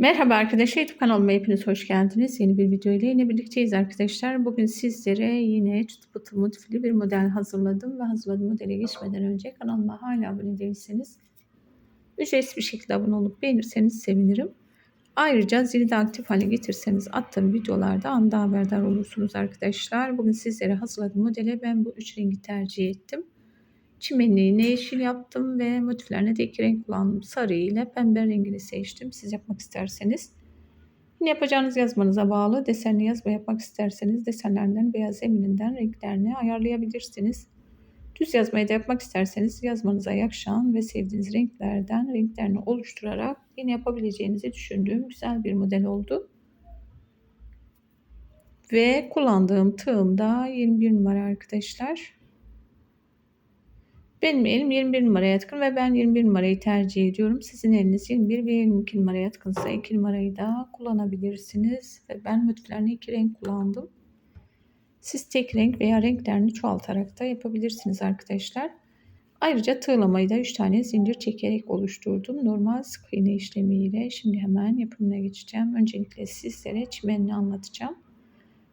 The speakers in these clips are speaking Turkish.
Merhaba arkadaşlar YouTube kanalıma hepiniz hoş geldiniz. Yeni bir video ile yine birlikteyiz arkadaşlar. Bugün sizlere yine çıtı pıtı motifli bir model hazırladım ve hazırladığım modele geçmeden önce kanalıma hala abone değilseniz ücretsiz bir şekilde abone olup beğenirseniz sevinirim. Ayrıca zili de aktif hale getirseniz attığım videolarda anda haberdar olursunuz arkadaşlar. Bugün sizlere hazırladığım modele ben bu üç rengi tercih ettim. Çimenliğine yeşil yaptım ve motiflerine de iki renk kullandım. Sarı ile pembe rengini seçtim. Siz yapmak isterseniz. Yine yapacağınız yazmanıza bağlı. Desenli yazma yapmak isterseniz desenlerden veya zemininden renklerini ayarlayabilirsiniz. Düz yazmayı da yapmak isterseniz yazmanıza yakışan ve sevdiğiniz renklerden renklerini oluşturarak yine yapabileceğinizi düşündüğüm güzel bir model oldu. Ve kullandığım tığım da 21 numara arkadaşlar. Benim elim 21 numaraya yatkın ve ben 21 numarayı tercih ediyorum. Sizin eliniz 21 ve 22 numaraya yatkınsa 2 numarayı da kullanabilirsiniz. Ve ben motiflerini iki renk kullandım. Siz tek renk veya renklerini çoğaltarak da yapabilirsiniz arkadaşlar. Ayrıca tığlamayı da 3 tane zincir çekerek oluşturdum. Normal sık iğne işlemiyle. Şimdi hemen yapımına geçeceğim. Öncelikle sizlere çimenini anlatacağım.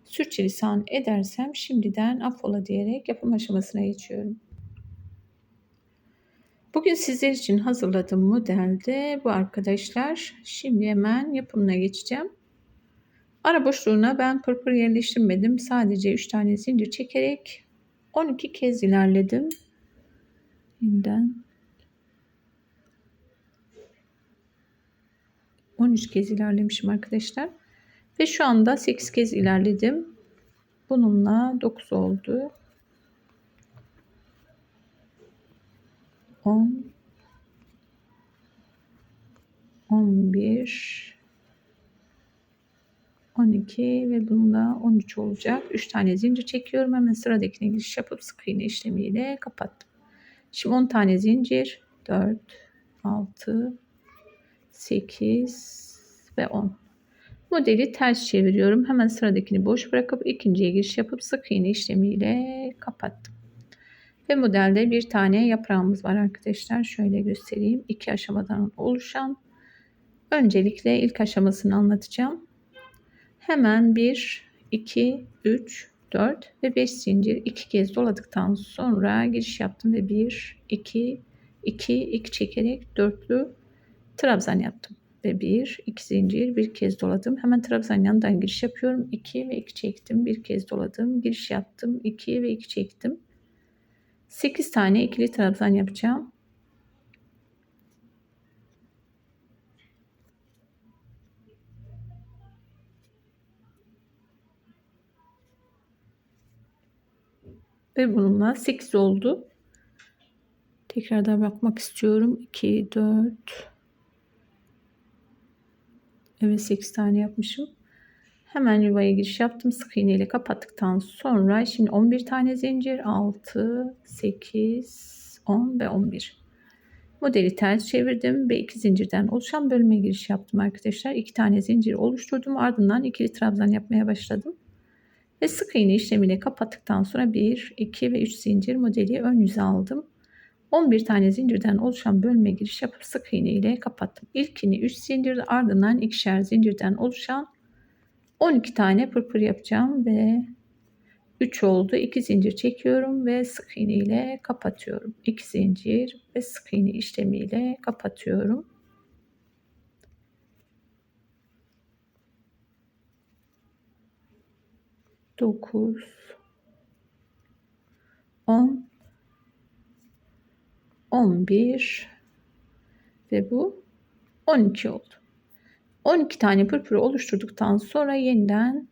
Sürçülisan edersem şimdiden affola diyerek yapım aşamasına geçiyorum. Bugün sizler için hazırladığım modelde bu arkadaşlar. Şimdi hemen yapımına geçeceğim. Ara boşluğuna ben pırpır yerleştirmedim. Sadece 3 tane zincir çekerek 12 kez ilerledim. Yeniden 13 kez ilerlemişim arkadaşlar. Ve şu anda 8 kez ilerledim. Bununla 9 oldu. 10 11 12 ve bunda 13 olacak. 3 tane zincir çekiyorum. Hemen sıradakine giriş yapıp sık iğne işlemiyle kapattım. Şimdi 10 tane zincir 4 6 8 ve 10. Modeli ters çeviriyorum. Hemen sıradakini boş bırakıp ikinciye giriş yapıp sık iğne işlemiyle kapattım. Ve modelde bir tane yaprağımız var arkadaşlar. Şöyle göstereyim. İki aşamadan oluşan. Öncelikle ilk aşamasını anlatacağım. Hemen 1, 2, 3, 4 ve 5 zincir iki kez doladıktan sonra giriş yaptım ve 1, 2, 2, 2 çekerek dörtlü trabzan yaptım. Ve 1, 2 zincir bir kez doladım. Hemen trabzan yanından giriş yapıyorum. 2 ve 2 çektim. Bir kez doladım. Giriş yaptım. 2 ve 2 çektim. 8 tane ikili trabzan yapacağım. Ve bununla 8 oldu. Tekrardan bakmak istiyorum. 2, 4. Evet 8 tane yapmışım. Hemen yuvaya giriş yaptım. Sık iğne ile kapattıktan sonra şimdi 11 tane zincir 6, 8, 10 ve 11. Modeli ters çevirdim ve iki zincirden oluşan bölüme giriş yaptım arkadaşlar. İki tane zincir oluşturdum. Ardından ikili trabzan yapmaya başladım. Ve sık iğne işlemiyle kapattıktan sonra 1, 2 ve 3 zincir modeli ön yüze aldım. 11 tane zincirden oluşan bölüme giriş yapıp sık iğne ile kapattım. İlkini 3 zincir ardından ikişer zincirden oluşan 12 tane pırpır yapacağım ve 3 oldu. 2 zincir çekiyorum ve sık iğne ile kapatıyorum. 2 zincir ve sık iğne işlemiyle kapatıyorum. Dokuz, on, on bir ve bu on iki oldu. 12 tane pırpırı oluşturduktan sonra yeniden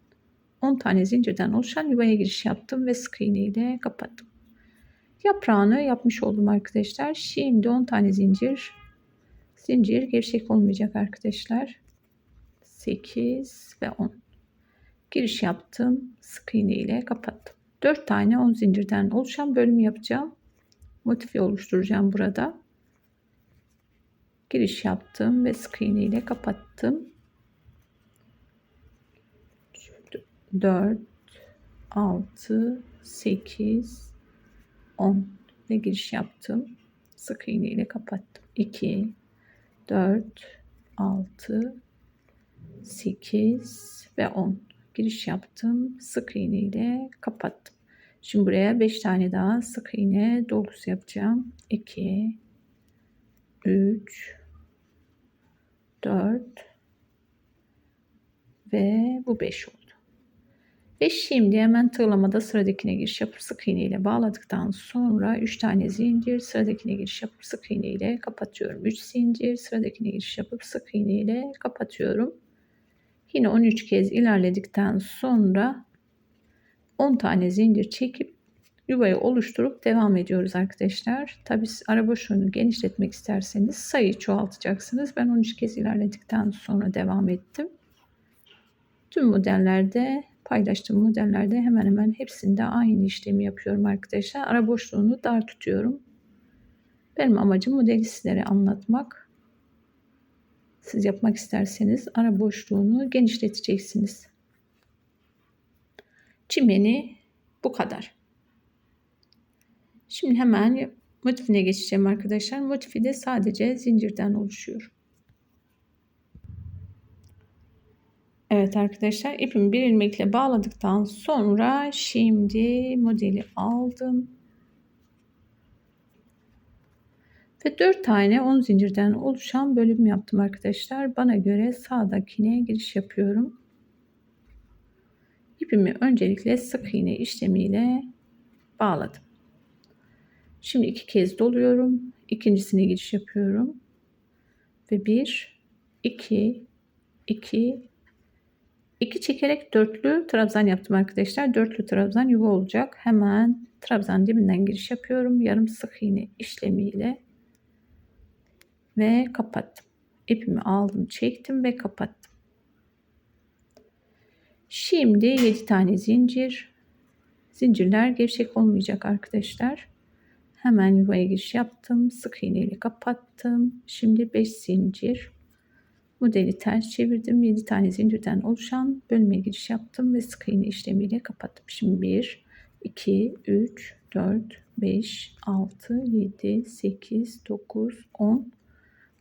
10 tane zincirden oluşan yuvaya giriş yaptım ve iğne ile kapattım. Yaprağını yapmış oldum arkadaşlar. Şimdi 10 tane zincir. Zincir gevşek olmayacak arkadaşlar. 8 ve 10. Giriş yaptım. Sık iğne ile kapattım. 4 tane 10 zincirden oluşan bölüm yapacağım. Motifi oluşturacağım burada giriş yaptım ve iğne ile kapattım. 4 6 8 10 ve giriş yaptım. İğne ile kapattım. 2 4 6 8 ve 10 giriş yaptım. İğne ile kapattım. Şimdi buraya 5 tane daha sık iğne dolusu yapacağım. 2 3 4 ve bu 5 oldu. Ve şimdi hemen tığlamada sıradakine giriş yapıp sık iğne ile bağladıktan sonra 3 tane zincir sıradakine giriş yapıp sık iğne ile kapatıyorum. 3 zincir sıradakine giriş yapıp sık iğne ile kapatıyorum. Yine 13 kez ilerledikten sonra 10 tane zincir çekip yuvayı oluşturup devam ediyoruz arkadaşlar. Tabi ara boşluğunu genişletmek isterseniz sayı çoğaltacaksınız. Ben 13 kez ilerledikten sonra devam ettim. Tüm modellerde paylaştığım modellerde hemen hemen hepsinde aynı işlemi yapıyorum arkadaşlar. Ara boşluğunu dar tutuyorum. Benim amacım modeli sizlere anlatmak. Siz yapmak isterseniz ara boşluğunu genişleteceksiniz. Çimeni bu kadar. Şimdi hemen motifine geçeceğim arkadaşlar. Motifi de sadece zincirden oluşuyor. Evet arkadaşlar ipimi bir ilmekle bağladıktan sonra şimdi modeli aldım. Ve 4 tane 10 zincirden oluşan bölüm yaptım arkadaşlar. Bana göre sağdakine giriş yapıyorum. İpimi öncelikle sık iğne işlemiyle bağladım. Şimdi iki kez doluyorum. İkincisine giriş yapıyorum. Ve 1 2 2 2 çekerek dörtlü trabzan yaptım arkadaşlar. Dörtlü trabzan yuva olacak. Hemen trabzan dibinden giriş yapıyorum. Yarım sık iğne işlemiyle ve kapattım. İpimi aldım, çektim ve kapattım. Şimdi 7 tane zincir. Zincirler gevşek olmayacak arkadaşlar. Hemen yuvaya giriş yaptım. Sık iğne ile kapattım. Şimdi 5 zincir. Modeli ters çevirdim. 7 tane zincirden oluşan bölmeye giriş yaptım ve sık iğne işlemiyle kapattım. Şimdi 1, 2, 3, 4, 5, 6, 7, 8, 9, 10,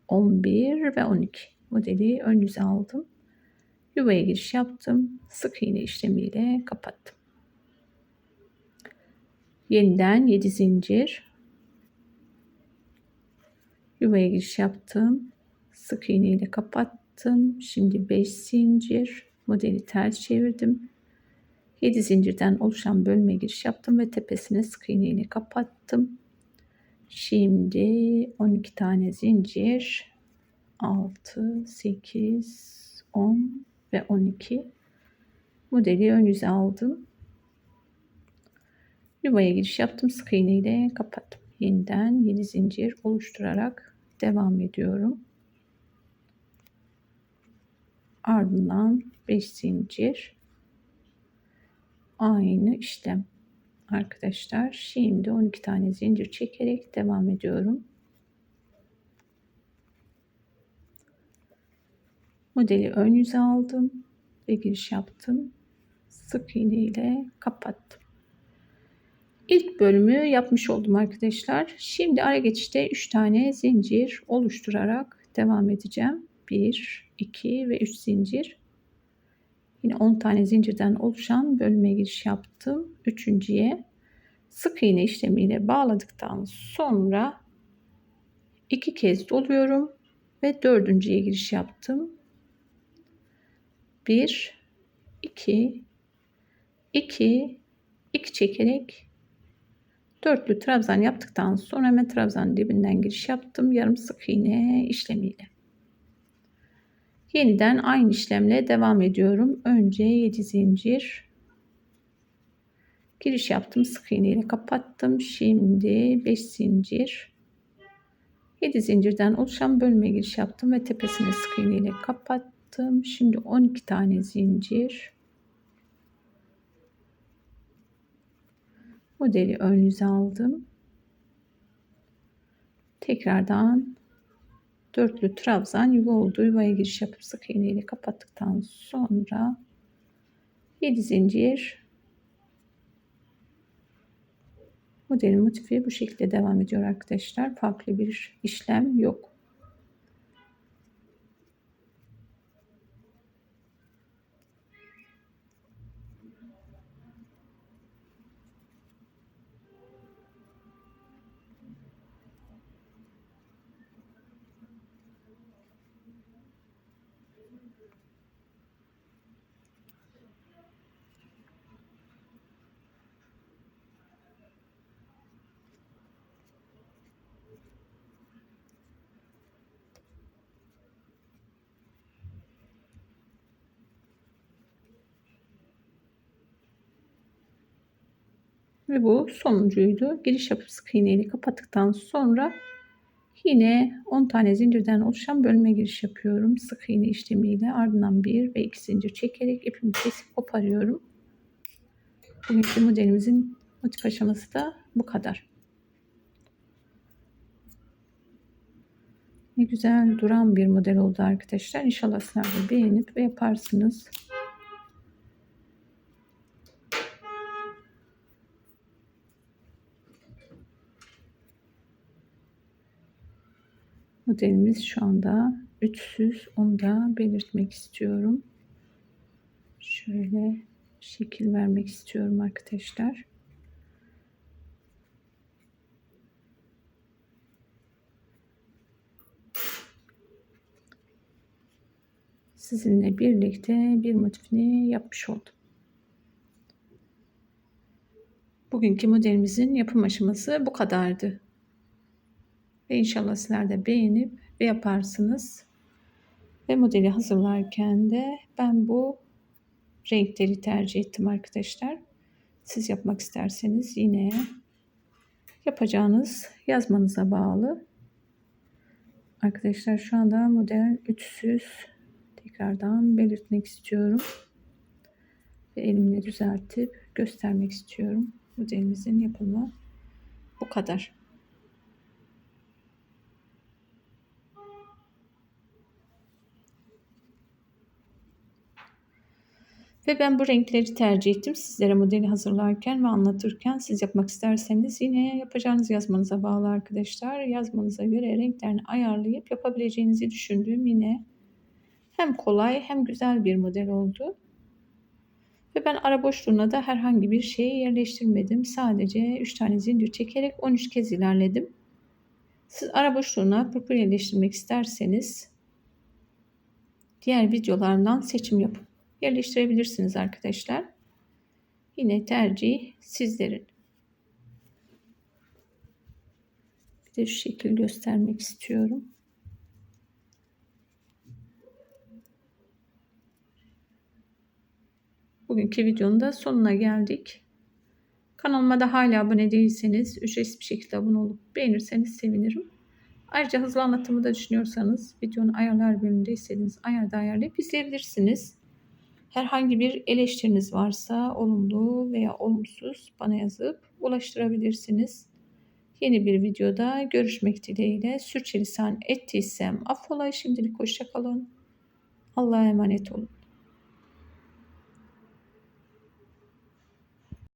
11 ve 12 modeli ön yüze aldım. Yuvaya giriş yaptım. Sık iğne işlemiyle kapattım. Yeniden 7 zincir. Yuvaya giriş yaptım. Sık iğne ile kapattım. Şimdi 5 zincir. Modeli ters çevirdim. 7 zincirden oluşan bölme giriş yaptım ve tepesine sık iğne ile kapattım. Şimdi 12 tane zincir 6, 8, 10 ve 12 modeli ön yüze aldım. Yuvaya giriş yaptım. Sık iğne ile kapattım. Yeniden 7 zincir oluşturarak devam ediyorum. Ardından 5 zincir aynı işlem arkadaşlar. Şimdi 12 tane zincir çekerek devam ediyorum. Modeli ön yüze aldım ve giriş yaptım. Sık iğne ile kapattım. İlk bölümü yapmış oldum arkadaşlar. Şimdi ara geçişte 3 tane zincir oluşturarak devam edeceğim. 1, 2 ve 3 zincir. Yine 10 tane zincirden oluşan bölüme giriş yaptım. Üçüncüye sık iğne işlemiyle bağladıktan sonra iki kez doluyorum ve dördüncüye giriş yaptım. 1 2 2 2 çekerek dörtlü trabzan yaptıktan sonra hemen trabzan dibinden giriş yaptım. Yarım sık iğne işlemiyle. Yeniden aynı işlemle devam ediyorum. Önce 7 zincir giriş yaptım. Sık iğne ile kapattım. Şimdi 5 zincir 7 zincirden oluşan bölme giriş yaptım ve tepesine sık iğne ile kapattım. Şimdi 12 tane zincir modeli ön yüze aldım. Tekrardan dörtlü trabzan yuva olduğu yuvaya giriş yapıp sık iğne ile kapattıktan sonra 7 zincir modelin motifi bu şekilde devam ediyor arkadaşlar. Farklı bir işlem yok. Ve bu sonuncuydu. Giriş yapıp sık iğneyle kapattıktan sonra yine 10 tane zincirden oluşan bölme giriş yapıyorum. Sık iğne işlemiyle ardından 1 ve 2 zincir çekerek ipimi kesip koparıyorum. Bugünkü modelimizin motif aşaması da bu kadar. Ne güzel duran bir model oldu arkadaşlar. İnşallah sizler de beğenip ve yaparsınız. Modelimiz şu anda üçsüz. Onu da belirtmek istiyorum. Şöyle şekil vermek istiyorum arkadaşlar. Sizinle birlikte bir motifini yapmış oldum. Bugünkü modelimizin yapım aşaması bu kadardı. Ve inşallah sizler de beğenip ve yaparsınız. Ve modeli hazırlarken de ben bu renkleri tercih ettim arkadaşlar. Siz yapmak isterseniz yine yapacağınız yazmanıza bağlı. Arkadaşlar şu anda model 300 tekrardan belirtmek istiyorum. Ve elimle düzeltip göstermek istiyorum. Modelimizin yapımı bu kadar. Ve ben bu renkleri tercih ettim. Sizlere modeli hazırlarken ve anlatırken siz yapmak isterseniz yine yapacağınız yazmanıza bağlı arkadaşlar. Yazmanıza göre renklerini ayarlayıp yapabileceğinizi düşündüğüm yine hem kolay hem güzel bir model oldu. Ve ben ara boşluğuna da herhangi bir şeyi yerleştirmedim. Sadece 3 tane zincir çekerek 13 kez ilerledim. Siz ara boşluğuna pırpır yerleştirmek isterseniz diğer videolardan seçim yapın yerleştirebilirsiniz arkadaşlar. Yine tercih sizlerin. Bir de şu şekil göstermek istiyorum. Bugünkü videonun da sonuna geldik. Kanalıma da hala abone değilseniz ücretsiz bir şekilde abone olup beğenirseniz sevinirim. Ayrıca hızlı anlatımı da düşünüyorsanız videonun ayarlar bölümünde istediğiniz ayarda ayarlayıp izleyebilirsiniz. Herhangi bir eleştiriniz varsa olumlu veya olumsuz bana yazıp ulaştırabilirsiniz. Yeni bir videoda görüşmek dileğiyle. Sürçülisan ettiysem affola. Şimdilik hoşçakalın. Allah'a emanet olun.